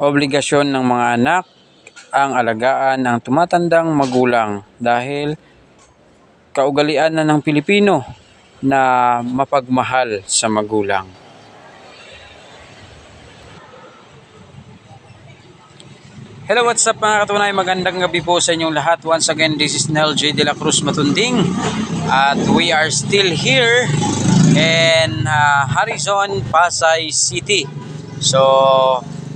Obligasyon ng mga anak ang alagaan ng tumatandang magulang dahil kaugalian na ng Pilipino na mapagmahal sa magulang. Hello, what's up mga katunay? Magandang gabi po sa inyong lahat. Once again, this is Nel J. De La Cruz Matunding. At we are still here in uh, Harrison, Pasay City. So,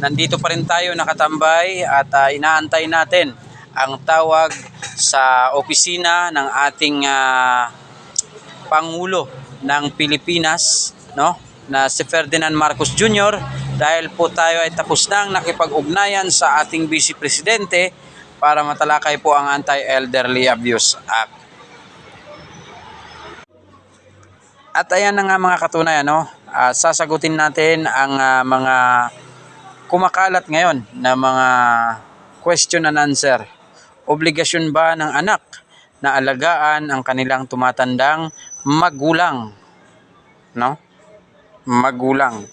nandito pa rin tayo nakatambay at uh, inaantay natin ang tawag sa opisina ng ating uh, Pangulo ng Pilipinas, no? na si Ferdinand Marcos Jr. dahil po tayo ay tapos nang nakipag-ugnayan sa ating Vice Presidente para matalakay po ang Anti-Elderly Abuse Act. At ayan na nga mga katunay, ano, ah, sasagutin natin ang ah, mga kumakalat ngayon na mga question and answer. Obligasyon ba ng anak na alagaan ang kanilang tumatandang magulang? No? Magulang.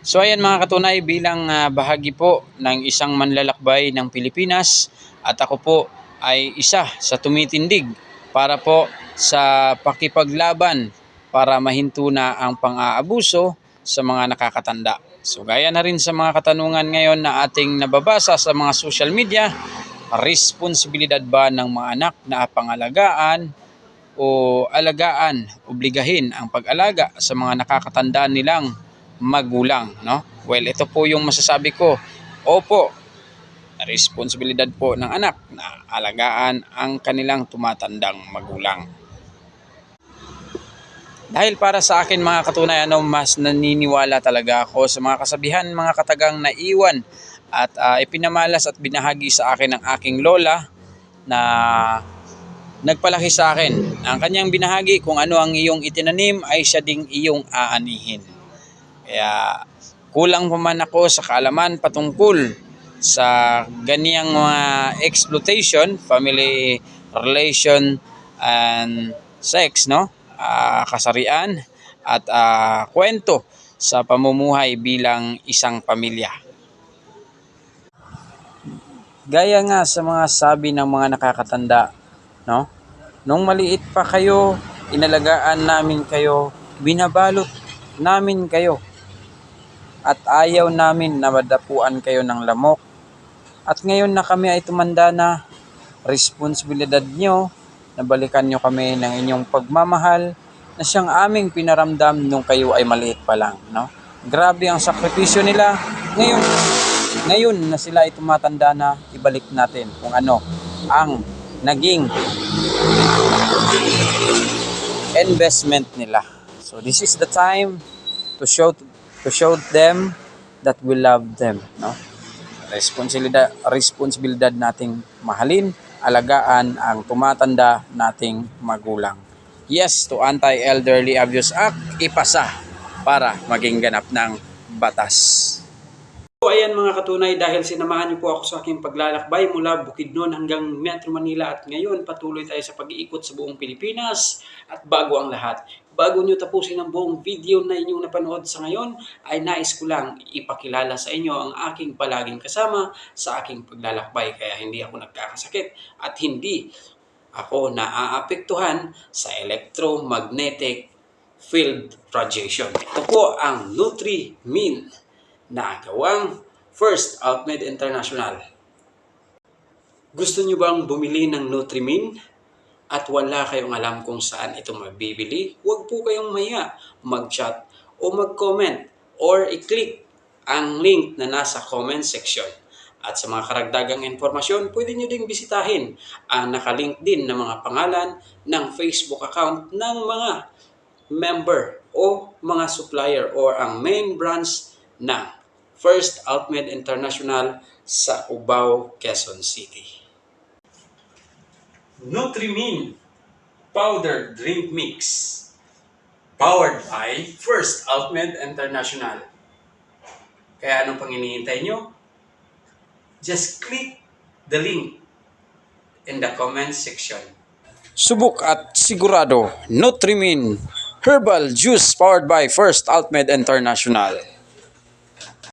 So ayan mga katunay, bilang ah, bahagi po ng isang manlalakbay ng Pilipinas at ako po ay isa sa tumitindig para po sa pakipaglaban para mahinto na ang pang-aabuso sa mga nakakatanda. So gaya na rin sa mga katanungan ngayon na ating nababasa sa mga social media, responsibilidad ba ng mga anak na pangalagaan o alagaan, obligahin ang pag-alaga sa mga nakakatandaan nilang magulang, no? Well, ito po yung masasabi ko. Opo, responsibilidad po ng anak na alagaan ang kanilang tumatandang magulang. Dahil para sa akin mga katunay, ano, mas naniniwala talaga ako sa mga kasabihan, mga katagang naiwan at ah, ipinamalas at binahagi sa akin ng aking lola na nagpalaki sa akin. Ang kanyang binahagi kung ano ang iyong itinanim ay siya ding iyong aanihin. Kaya kulang pa man ako sa kaalaman patungkol sa ganiyang mga exploitation, family relation and sex, no? Ah, kasarian at ah, kwento sa pamumuhay bilang isang pamilya. Gaya nga sa mga sabi ng mga nakakatanda, no? Nung maliit pa kayo, inalagaan namin kayo, binabalot namin kayo. At ayaw namin na madapuan kayo ng lamok. At ngayon na kami ay tumanda na, responsibilidad nyo na balikan nyo kami ng inyong pagmamahal na siyang aming pinaramdam nung kayo ay maliit pa lang. No? Grabe ang sakripisyo nila. Ngayon, ngayon na sila ay tumatanda na, ibalik natin kung ano ang naging investment nila. So this is the time to show to show them that we love them, no? Responsibilidad responsibilidad nating mahalin, alagaan ang tumatanda nating magulang. Yes to Anti-Elderly Abuse Act, ipasa para maging ganap ng batas. Ayan mga katunay dahil sinamahan niyo po ako sa aking paglalakbay mula Bukidnon hanggang Metro Manila at ngayon patuloy tayo sa pag-iikot sa buong Pilipinas at bago ang lahat. Bago niyo tapusin ang buong video na inyong napanood sa ngayon ay nais ko lang ipakilala sa inyo ang aking palaging kasama sa aking paglalakbay kaya hindi ako nagkakasakit at hindi ako naaapektuhan sa electromagnetic field radiation. Ito po ang Nutri-Min na gawang First Outmed International. Gusto nyo bang bumili ng Nutrimin at wala kayong alam kung saan ito mabibili? Huwag po kayong maya mag-chat o mag-comment or i-click ang link na nasa comment section. At sa mga karagdagang informasyon, pwede nyo ding bisitahin ang nakalink din na mga pangalan ng Facebook account ng mga member o mga supplier or ang main branch ng First Outmed International sa Cubao, Quezon City. Nutrimin Powder Drink Mix Powered by First Outmed International. Kaya anong pang hinihintay nyo? Just click the link in the comment section. Subok at sigurado, Nutrimin Herbal Juice powered by First Outmed International.